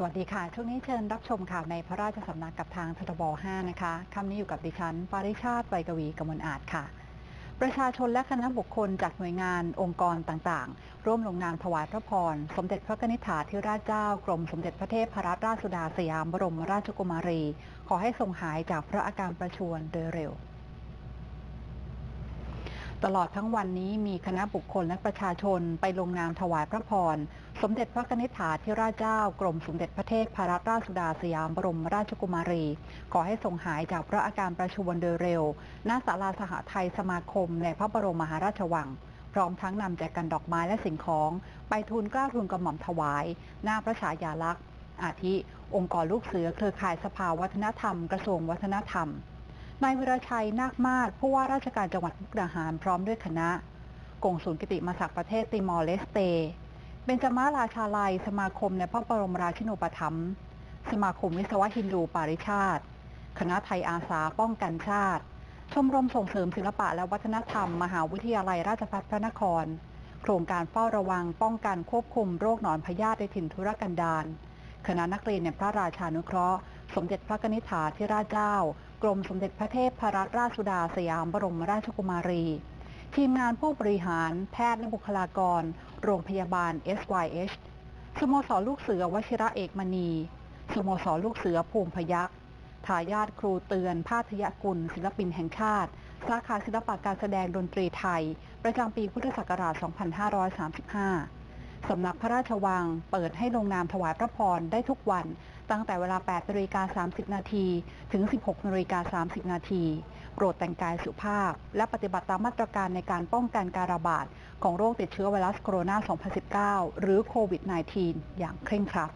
สวัสดีค่ะ ช่วงนี้เชิญรับชมข่าวในพระราชสำนักกับทางททบ 5 นะคะคำนี้อยู่กับดิฉัน ปาริชาติไวกวีกมลอาจค่ะ ประชาชนและคณะบุคคลจากหน่วยงานองค์กรต่างๆ ร่วมลงนามถวายพระพร สมเด็จพระนิธิถาธิราชเจ้ากรมสมเด็จพระเทพรัตนราชสุดาสยามบรมราชกุมารี ขอให้ทรงหายจากพระอาการประชวรโดยเร็ว ตลอดทั้งวันนี้มีคณะบุคคลและประชาชนไปลงนามถวายพระพร สมเด็จพระนิธิถาธิราชเจ้ากรมสมเด็จพระเทพรัตนราชสุดาสยามบรมราชกุมารี ขอให้ทรงหายจากพระอาการประชวรโดยเร็ว ณ ศาลาสหไทยสมาคมในพระบรมมหาราชวัง พร้อมทั้งนำแจกันดอกไม้และสิ่งของ ไปทูลกล้าทูลกระหม่อมถวาย หน้าพระฉายาลักษณ์ อาทิ องค์กรลูกเสือเครือข่ายสภาวัฒนธรรม กระทรวงวัฒนธรรม นายวิรชัยนาคมาศผู้ว่าราชการจังหวัดมุกดาหารพร้อมด้วยคณะกงสุลกิติมาศักดิ์ประเทศติมอร์เลสเตเบญจมาราชาลัย สมาคมในพระบรมราชินูปถัมภ์สมาคมวิศวะฮินดูปาริชาติ คณะไทยอาสาป้องกันชาติ ชมรมส่งเสริมศิลปะและวัฒนธรรม มหาวิทยาลัยราชภัฏพระนคร โครงการเฝ้าระวังป้องกันควบคุมโรคหนอนพยาธิในถิ่นทุรกันดารคณะนักเรียนในพระราชานุเคราะห์ สมเด็จพระนิธิาธิราชเจ้า กรมสมเด็จพระเทพรัตนราชสุดาสยามบรมราชกุมารี ทีมงานผู้บริหารแพทย์และบุคลากร โรงพยาบาล SYH สโมสรลูกเสือวชิระเอกมณี สโมสรลูกเสือภูมิพยักษ์ทายาทครูเตือน ภาทยกุล ศิลปินแห่งชาติ สาขาศิลปะการแสดงดนตรีไทย ประจำปีพุทธศักราช 2535 สำนักพระราชวังเปิดให้ลงนามถวายพระพรได้ทุกวัน ตั้งแต่เวลา 8นาฬิกา30 นาทีถึง 16นาฬิกา30 นาทีโปรดแต่งกายสุภาพ และปฏิบัติตามมาตรการในการป้องกันการระบาดของโรคติดเชื้อไวรัสโคโรนา 2019 หรือโควิด -19 อย่างเคร่งครัด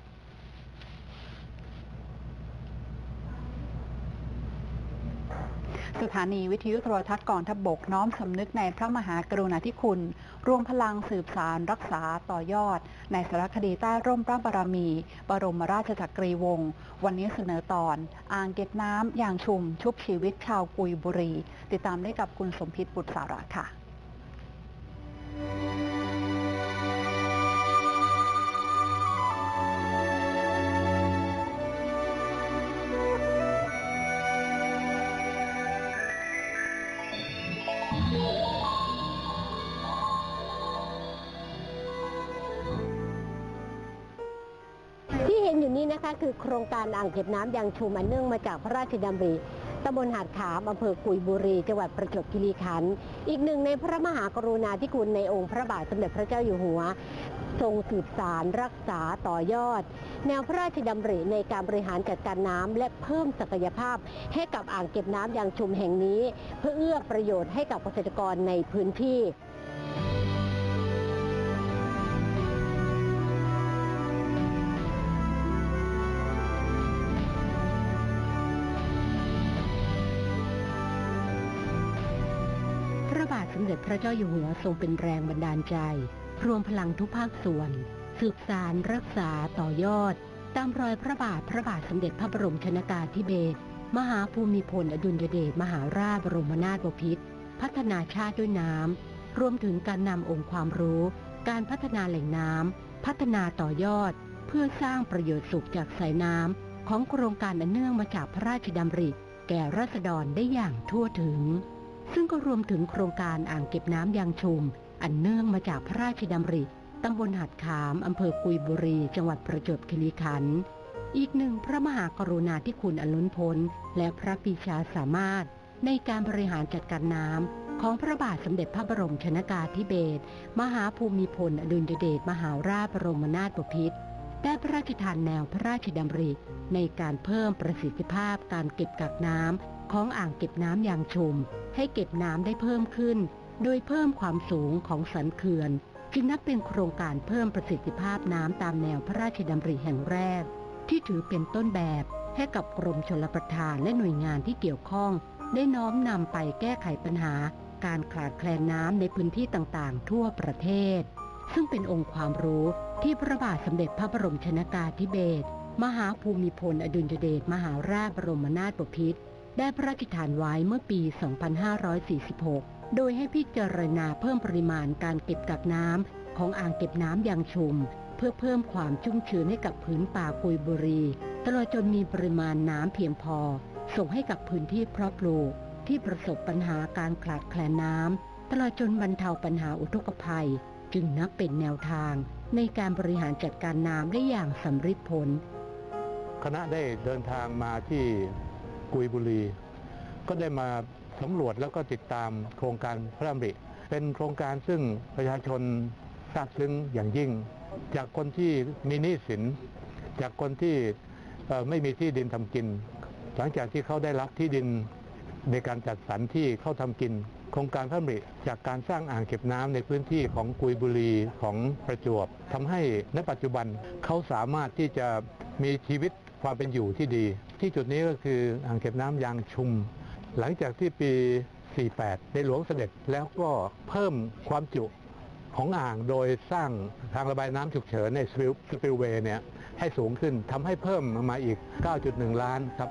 สถานีวิทยุโทรทัศน์กองทัพบบกน้อมสำนึกในพระมหากรุณาธิคุณ รวมพลังสืบสารรักษาต่อยอด ในสารคดีใต้ร่มพระบารมี บรมราชจักรีวงศ์วันนี้เสนอตอน อ่างเก็บน้ำอย่างชุมชุบชีวิตชาวกุยบุรี ติดตามได้กับคุณสมพิษบุตรสาระค่ะ นอยู่นี้นะคะคือโครงการอ่างเก็บน้ำยางชุมอันเนื่องมาจากพระราชดำริตำบลหาดขามอำเภอกุยบุรี จังหวัดประจวบคีรีขันธ์อีกหนึ่งในพระมหากรุณาธิคุณในองค์พระบาทสมเด็จพระเจ้าอยู่หัว ทรงสืบสารรักษาต่อยอด แนวพระราชดำริในการบริหารจัดการน้ำและเพิ่มศักยภาพ ให้กับอ่างเก็บน้ำยางชุมแห่งนี้ เพื่อเอื้อประโยชน์ให้กับเกษตรกรในพื้นที่ พระบาทสมเด็จพระเจ้าอยู่หัวทรงเป็นแรงบันดาลใจ รวมพลังทุกภาคส่วน สืบสารรักษาต่อยอด ตามรอยพระบาทพระบาทสมเด็จพระบรมชนากาธิเบศรมหาภูมิพลอดุลยเดชมหาราชบรมนาถบพิตรพัฒนาชาติด้วยน้ำ รวมถึงการนำองค์ความรู้ การพัฒนาแหล่งน้ำ พัฒนาต่อยอด เพื่อสร้างประโยชน์สุขจากสายน้ำ ของโครงการอันเนื่องมาจากพระราชดำริ แก่ราษฎรได้อย่างทั่วถึง ซึ่งก็รวมถึงโครงการอ่างเก็บน้ำยางชุม อันเนื่องมาจากพระราชดำริตำบลหัดขามอำเภอกุยบุรี จังหวัดประจวบคีรีขันธ์อีกหนึ่งพระมหากรุณาธิคุณอันล้นพ้น และพระปีชาสามารถ ในการบริหารจัดการน้ำของพระบาทสมเด็จพระบรมชนากาธิเบศรมหาภูมิพลอดุลยเดชมหาราชบรมนาถบพิตรได้พระราชทานแนวพระราชดำริ ในการเพิ่มประสิทธิภาพการเก็บกักน้ำ ของอ่างเก็บน้ำยางชุม ให้เก็บน้ำได้เพิ่มขึ้น โดยเพิ่มความสูงของสันเขื่อนจึงนับเป็นโครงการเพิ่มประสิทธิภาพน้ำตามแนวพระราชดำริแห่งแรก ที่ถือเป็นต้นแบบให้กับกรมชลประทานและหน่วยงานที่เกี่ยวข้อง ได้น้อมนำไปแก้ไขปัญหา การขาดแคลนน้ำในพื้นที่ต่างๆ ทั่วประเทศ ซึ่งเป็นองค์ความรู้ที่พระบาทสมเด็จพระบรมชนากาธิเบศรมหาภูมิพลอดุลยเดชมหาราชบรมนาถบพิตร ได้พระราชทานไว้เมื่อปี 2546 โดยให้พิจารณาเพิ่มปริมาณการเก็บกักน้ำของอ่างเก็บน้ำยางชุม เพื่อเพิ่มความชุ่มชื้นให้กับพื้นป่ากุยบุรี ตลอดจนมีปริมาณน้ำเพียงพอ ส่งให้กับพื้นที่เพาะปลูกที่ประสบปัญหาการขาดแคลนน้ำตลอดจนบรรเทาปัญหาอุทกภัย จึงนับเป็นแนวทาง ในการบริหารจัดการน้ำได้อย่างสำฤทธิ์ผล คณะได้เดินทางมาที่ กุยบุรี ก็ได้มาสำรวจแล้วก็ติดตามโครงการพระดำริเป็นโครงการซึ่งประชาชนทราบซึ้งอย่างยิ่ง จากคนที่มีหนี้สิน จากคนที่ไม่มีที่ดินทำกิน หลังจากที่เขาได้รับที่ดินในการจัดสรรที่เข้าทำกิน โครงการพระดำริจากการสร้างอ่างเก็บน้ำในพื้นที่ของกุยบุรีของประจวบทำให้ในปัจจุบันเขาสามารถที่จะมีชีวิต ความเป็นอยู่ที่ดี ที่จุดนี้ก็คืออ่างเก็บน้ำยางชุม หลังจากที่ปี 48 ในหลวงเสด็จแล้วก็เพิ่มความจุของอ่างโดยสร้างทางระบายน้ำฉุกเฉินในสปิลเวย์เนี่ยให้สูงขึ้นทำให้เพิ่มมาอีก 9.1 ล้านครับ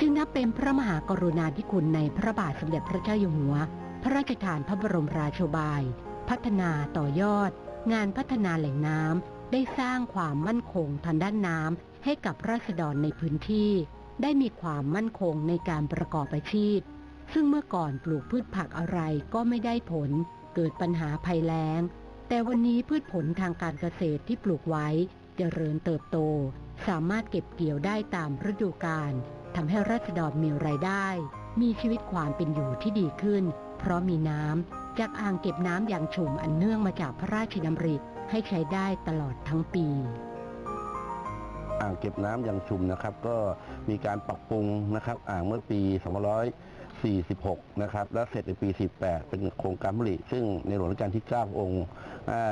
จึงนับเป็นพระมหากรุณาธิคุณในพระบาทสมเด็จพระเจ้าอยู่หัว พระราชทานพระบรมราโชบาย พัฒนาต่อยอด งานพัฒนาแหล่งน้ำ ได้สร้างความมั่นคงทางด้านน้ำให้กับราษฎรในพื้นที่ ได้มีความมั่นคงในการประกอบอาชีพ ซึ่งเมื่อก่อนปลูกพืชผักอะไรก็ไม่ได้ผล เกิดปัญหาภัยแล้ง แต่วันนี้พืชผลทางการเกษตรที่ปลูกไว้เจริญเติบโต สามารถเก็บเกี่ยวได้ตามฤดูกาลทำให้ราษฎรมีรายได้ มีชีวิตความเป็นอยู่ที่ดีขึ้น เพราะมีน้ำจากอ่างเก็บน้ำอย่างชุ่มอันเนื่องมาจากพระราชดำริ ให้ใช้ได้ตลอดทั้งปี อ่างเก็บน้ำยังชุมนะครับ ก็มีการปรับปรุงนะครับ อ่างเมื่อปี2546 นะครับ และเสร็จในปี 48 เป็นโครงการผลิตซึ่งในหลวงรัชกาลที่ 9 องค์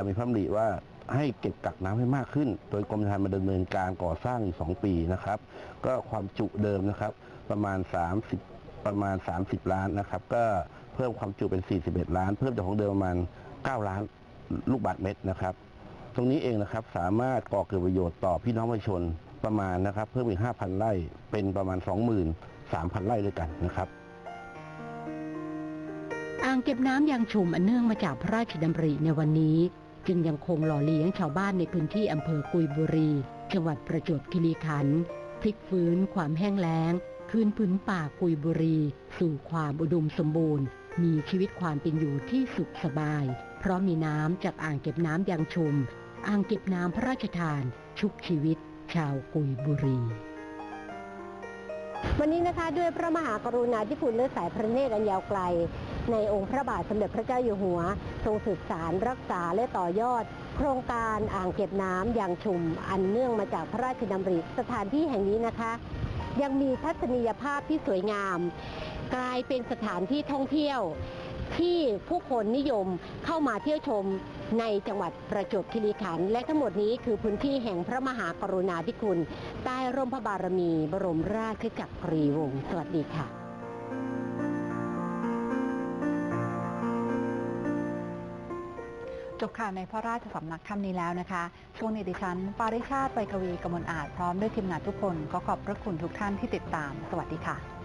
มีพระดำริว่าให้เก็บกักน้ำให้มากขึ้น โดยกรมธรรม์มาดำเนินการก่อสร้างอยู่2ปีนะครับ ก็ความจุเดิมนะครับประมาณ 30 ประมาณ 30 ล้านนะครับ ก็เพิ่มความจุเป็น 41 ล้าน เพิ่มจากของเดิมประมาณ 9 ล้าน ลูกบาศก์เมตรนะครับ ตรงนี้เองนะครับสามารถก่อเกิดประโยชน์ต่อพี่น้องประชาชนประมาณนะครับ เพิ่มอีก 5,000 ไร่เป็นประมาณ 23,000 ไร่ด้วยกันนะครับอ่างเก็บน้ำยางชุมอันเนื่องมาจากพระราชดำริในวันนี้ จึงยังคงหล่อเลี้ยงชาวบ้านในพื้นที่อำเภอกุยบุรี จังหวัดประจวบคีรีขันธ์พลิกฟื้นความแห้งแล้ง คืนพื้นป่ากุยบุรี สู่ความอุดมสมบูรณ์ มีชีวิตความเป็นอยู่ที่สุขสบาย เพราะมีน้ำจากอ่างเก็บน้ำยางชุม อ่างเก็บน้ำพระราชทาน ชุกชีวิต ชาวกุยบุรี วันนี้นะคะด้วยพระมหากรุณาธิคุณและสายพระเนตรอันยาวไกล ในองค์พระบาทสมเด็จพระเจ้าอยู่หัว ทรงสืบสารรักษาและต่อยอด โครงการอ่างเก็บน้ำอย่างชุม อันเนื่องมาจากพระราชดำริสถานที่แห่งนี้นะคะ ยังมีทัศนียภาพที่สวยงาม กลายเป็นสถานที่ท่องเที่ยว ที่ผู้คนนิยมเข้ามาเที่ยวชมในจังหวัดประจวบคีรีขันธ์และทั้งหมดนี้คือพื้นที่แห่งพระมหากรุณาธิคุณ ใต้ร่มพระบารมี บรมราชจักรีวงศ์สวัสดีค่ะจบข่าวในพระราชสำนักค่ำนี้แล้วนะคะ ช่วงนี้ดิฉัน ปาริชาติไปกวีกมลอาจพร้อมด้วยทีมงานทุกคน ขอขอบพระคุณทุกท่านที่ติดตาม สวัสดีค่ะ